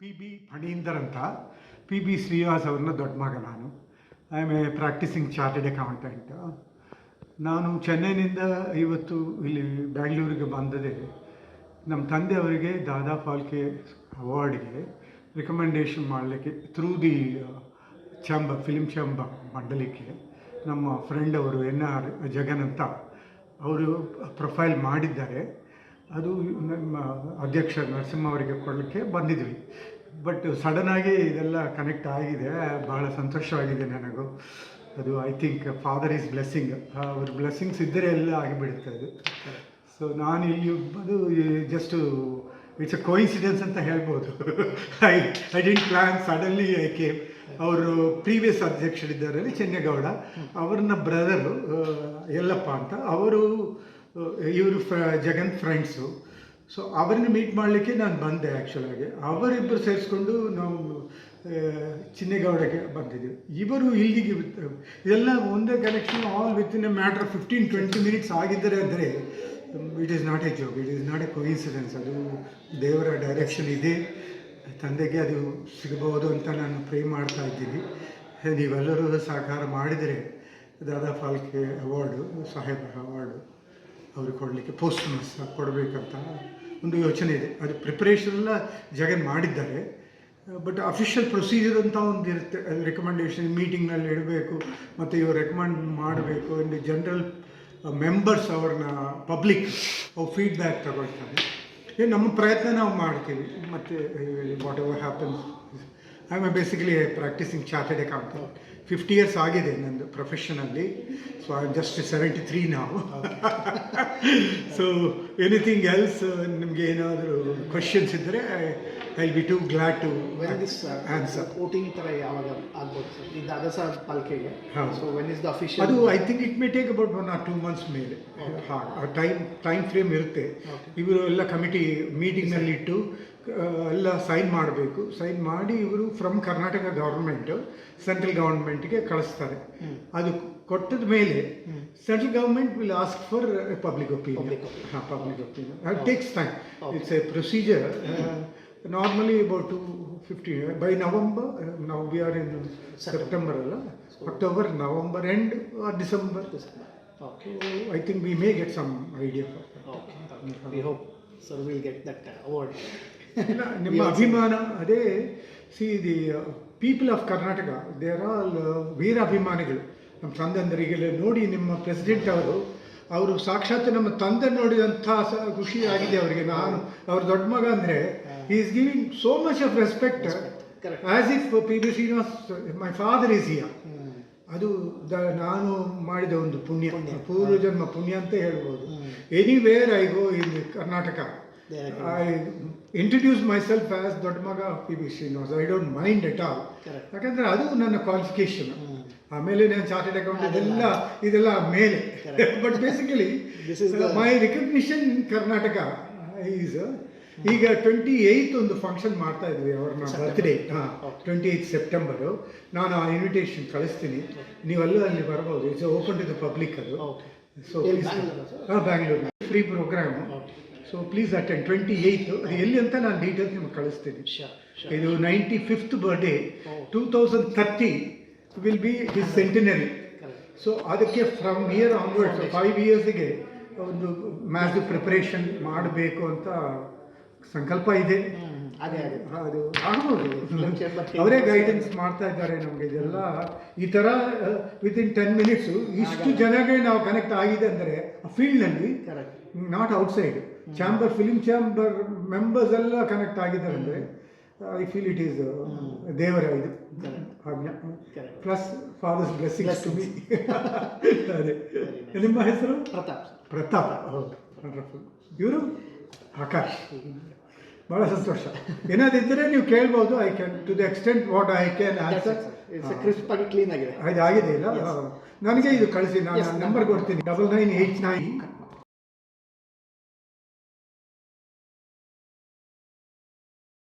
P B ಫಣೀಂದರ್ ಅಂತ. P B Srinivas ಅವ್ರನ್ನ ದೊಡ್ಡ ಮಗ ನಾನು. I am a practising chartered accountant ನಾನು ಚೆನ್ನೈನಿಂದ ಇವತ್ತು ಇಲ್ಲಿ ಬ್ಯಾಂಗ್ಳೂರಿಗೆ ಬಂದದೆ. ನಮ್ಮ ತಂದೆ ಅವರಿಗೆ ದಾದಾ ಫಾಲ್ಕೆ ಅವಾರ್ಡ್ಗೆ ರೆಕಮೆಂಡೇಶನ್ ಮಾಡಲಿಕ್ಕೆ through the chamber film chamber ಮಂಡಲಿಕ್ಕೆ ನಮ್ಮ ಫ್ರೆಂಡ್ ಅವರು ಎನ್ ಆರ್ ಜಗನ್ ಅಂತ. ಅವರು ಪ್ರೊಫೈಲ್ ಮಾಡಿದ್ದಾರೆ. ಅದು ನಮ್ಮ ಅಧ್ಯಕ್ಷ ನರಸಿಂಹ ಅವರಿಗೆ ಕೊಡಲಿಕ್ಕೆ ಬಂದಿದ್ವಿ. ಬಟ್ ಸಡನ್ನಾಗಿ ಇದೆಲ್ಲ ಕನೆಕ್ಟ್ ಆಗಿದೆ. ಬಹಳ ಸಂತೋಷವಾಗಿದೆ ನನಗೂ. ಅದು I think father is blessing ಅವ್ರ ಬ್ಲೆಸ್ಸಿಂಗ್ಸ್ ಇದ್ದರೆ ಎಲ್ಲ ಆಗಿಬಿಡುತ್ತೆ ಅದು. ಸೊ ನಾನು ಇಲ್ಲಿ ಅದು ಜಸ್ಟ್ ಇಟ್ಸ್ ಅ ಕೋಇನ್ಸಿಡೆನ್ಸ್ ಅಂತ ಹೇಳ್ಬೋದು. I I didn't plan suddenly I came ಅವರು ಪ್ರೀವಿಯಸ್ ಅಧ್ಯಕ್ಷರಿದ್ದಾರೆ ಚೆನ್ನೇಗೌಡ. ಅವ್ರನ್ನ ಬ್ರದರು ಎಲ್ಲಪ್ಪ ಅಂತ. ಅವರು ಇವರು ಫ್ರ, ಜಗನ್ ಫ್ರೆಂಡ್ಸು. ಸೊ ಅವರನ್ನ ಮೀಟ್ ಮಾಡಲಿಕ್ಕೆ ನಾನು ಬಂದೆ ಆ್ಯಕ್ಚುಲಾಗಿ ಅವರಿಬ್ಬರು ಸೇರಿಸ್ಕೊಂಡು ನಾವು ಚಿನ್ನೇಗೌಡಕ್ಕೆ ಬಂದಿದ್ದೀವಿ ಇವರು ಇಲ್ಲಿಗೆ ಇದೆಲ್ಲ ಒಂದೇ connection all with in a matter fifteen twenty minutes ಆಗಿದ್ದರೆ ಅಂದರೆ it is not a joke it is not a coincidence ಅದು ದೇವರ ಡೈರೆಕ್ಷನ್ ಇದೆ. ತಂದೆಗೆ ಅದು ಸಿಗಬಹುದು ಅಂತ ನಾನು ಪ್ರೇ ಮಾಡ್ತಾ ಇದ್ದೀನಿ. ನೀವೆಲ್ಲರೂ ಸಹಕಾರ ಮಾಡಿದರೆ, ದಾದಾ ಫಾಲ್ಕೆ ಅವಾರ್ಡು, ಸಾಹೇಬರ ಅವಾರ್ಡು. ಅವ್ರಿಗೆ ಕೊಡಲಿಕ್ಕೆ ಪೋಸ್ಟ್ಮಸ್ ಕೊಡಬೇಕಂತ ಒಂದು ಯೋಚನೆ ಇದೆ. ಅದು ಪ್ರಿಪ್ರೇಷನ್ ಎಲ್ಲ ಜಗನ್ ಮಾಡಿದ್ದಾರೆ. ಬಟ್ ಅಫಿಷಿಯಲ್ ಪ್ರೊಸೀಜರ್ ಅಂತ ಒಂದು ಇರುತ್ತೆ. ಅದು ರೆಕಮೆಂಡೇಷನ್ ಮೀಟಿಂಗ್ನಲ್ಲಿ ಇಡಬೇಕು, ಮತ್ತು ಇವರು ರೆಕಮೆಂಡ್ ಮಾಡಬೇಕು. ಆ್ಯಂಡ್ ಜನರಲ್ ಮೆಂಬರ್ಸ್ ಅವ್ರನ್ನ ಪಬ್ಲಿಕ್ ಅವ್ರು ಫೀಡ್ಬ್ಯಾಕ್ ತಗೊಳ್ತಾರೆ. ನಮ್ಮ ಪ್ರಯತ್ನ ನಾವು ಮಾಡ್ತೀವಿ. ಮತ್ತು whatever happens I am basically practising chartered account fifty years ಆಗಿದೆ ನಂದು professionally so I just seventy three ನಾವು ಸೊ ಎನಿಥಿಂಗ್ ಎಲ್ಸ್ ನಿಮಗೆ ಏನಾದರೂ ಕ್ವಶನ್ಸ್ ಇದ್ದರೆ I be to glad to when this answer voting ಥರ ಯಾವಾಗ ಆಗ್ಬೋದು sir? Dada Saheb ಪಾಲ್ಕೆಗೆ. So when is the official ಅದು I think it may take about one or two months ಮೇಲೆ. ಹಾಂ ಟೈಮ್ ಟೈಮ್ ಫ್ರೇಮ್ ಇರುತ್ತೆ. ಇವರು ಎಲ್ಲ ಕಮಿಟಿ ಮೀಟಿಂಗ್ನಲ್ಲಿ ಇಟ್ಟು ಎಲ್ಲ ಸೈನ್ ಮಾಡಬೇಕು. ಸೈನ್ ಮಾಡಿ ಇವರು ಫ್ರಮ್ ಕರ್ನಾಟಕ ಗೌರ್ಮೆಂಟ್ ಸೆಂಟ್ರಲ್ ಗೌರ್ಮೆಂಟ್ಗೆ ಕಳಿಸ್ತಾರೆ. ಅದು ಕೊಟ್ಟದ ಮೇಲೆ central government will ask for public opinion. ಹಾಂ public opinion takes time. It's a procedure normally about two fifty by November ನಾವು ವಿ ಆರ್ ಇನ್ ಸೆಪ್ಟೆಂಬರ್ ಅಲ್ಲ? October November and December okay I think we may get some idea we hope sir will get that award ನಿಮ್ಮ ಅಭಿಮಾನ ಅದೇ see the people of Karnataka there all ವೀರ ಅಭಿಮಾನಿಗಳು ನಮ್ಮ ತಂದೆಂದರಿಗೆಲ್ಲ ನೋಡಿ ನಿಮ್ಮ president ಅವರು ಅವರು ಸಾಕ್ಷಾತ್ ನಮ್ಮ ತಂದೆ ನೋಡಿದಂಥ ಖುಷಿ ಆಗಿದೆ ಅವರಿಗೆ. ನಾನು ಅವ್ರ ದೊಡ್ಡ ಮಗ ಅಂದರೆ is giving so much of respect as as if P B Srinivas my father is ಇಯ ಅದು ದ- ನಾನು ಮಾಡಿದ ಒಂದು ಪುಣ್ಯ. ಪೂರ್ವ ಜನ್ಮ ಪುಣ್ಯ ಅಂತ ಹೇಳ್ಬೋದು. Any anywhere I go in Karnataka I introduce myself as ದೊಡ್ಡ ಮಗ P B Srinivas I don't mind at all. ಯಾಕಂದ್ರೆ ಅದು ನನ್ನ ಕ್ವಾಲಿಫಿಕೇಶನ್ ಹ್ಮ್. ಆಮೇಲೆ ನಾನು ಚಾರ್ಟೆಡ್ ಅಕೌಂಟ್ ಇದೆಲ್ಲ ಇದೆಲ್ಲ ಮೇಲೆ. But basically my recognition Karnataka is ಈಗ ಟ್ವೆಂಟಿ ಏಯ್ತ್ ಒಂದು ಫಂಕ್ಷನ್ ಮಾಡ್ತಾ ಇದ್ವಿ ಅವ್ರನ್ನ. ಬರ್ತ್ಡೇ ಹಾಂ ಟ್ವೆಂಟಿ ಏಯ್ತ್ ಸೆಪ್ಟೆಂಬರು ನಾನು ಆ ಇನ್ವಿಟೇಷನ್ ಕಳಿಸ್ತೀನಿ. ನೀವೆಲ್ಲ ಅಲ್ಲಿ ಬರ್ಬೋದು. It's open to the public ಅದು. ಸೊ ಹಾಂ Bangalore free programme so please attend twenty eight ಅದು ಎಲ್ಲಿ ಅಂತ ನಾನು ಡೀಟೇಲ್ಸ್ ನಿಮ್ಗೆ ಕಳಿಸ್ತೀನಿ. ಇದು ninety fifth birthday. Two thousand thirty will be his centenary so ಅದಕ್ಕೆ ಫ್ರಮ್ ಇಯರ್ ಆನ್ವರ್ಡ್ಸ್ ಫೈವ್ ಇಯರ್ಸ್ಗೆ ಒಂದು ಮ್ಯಾಚ್ ಪ್ರಿಪರೇಷನ್ ಮಾಡಬೇಕು ಅಂತ ಸಂಕಲ್ಪ ಇದೆ. ಅದೇ ಅದೇ. ಆಗ್ಬೋದು. ಅವರೇ ಗೈಡೆನ್ಸ್ ಮಾಡ್ತಾ ಇದ್ದಾರೆ ನಮಗೆ ಇದೆಲ್ಲ. ಈ ಥರ ವಿತ್ ಇನ್ ಟೆನ್ ಮಿನಿಟ್ಸು ಇಷ್ಟು ಜನಗೆ ನಾವು ಕನೆಕ್ಟ್ ಆಗಿದೆ ಅಂದರೆ ಆ ಫೀಲ್ಡ್ನಲ್ಲಿ not outside chamber film chamber members ಎಲ್ಲ ಕನೆಕ್ಟ್ ಆಗಿದ್ದಾರೆ ಅಂದರೆ ಐ ಫೀಲ್ ಇಟ್ ಈಸ್ ದೇವರ ಇದು. Correct. Plus father's blessings to me ಅದೇ. ನಿಮ್ಮ ಹೆಸರು? ಪ್ರತಾಪ್. ಪ್ರತಾಪ್. ಹೌದು. ವಂಡರ್ಫುಲ್ ಇವರು? ಆಕಾಶ್. ಭಾಳ ಸಂತೋಷ. ಏನಾದಿದ್ದರೆ ನೀವು ಕೇಳ್ಬೋದು. I can to the extent what I can answer it's. It's ಆಗಿ ಕ್ಲೀನ್ ಆಗಿದೆ. ಅದು ಆಗಿದೆ ಇಲ್ಲ? ನನಗೆ ಇದು ಕಳಿಸಿ ನಾನು ನಂಬರ್ ಕೊಡ್ತೀನಿ. Double nine eight nine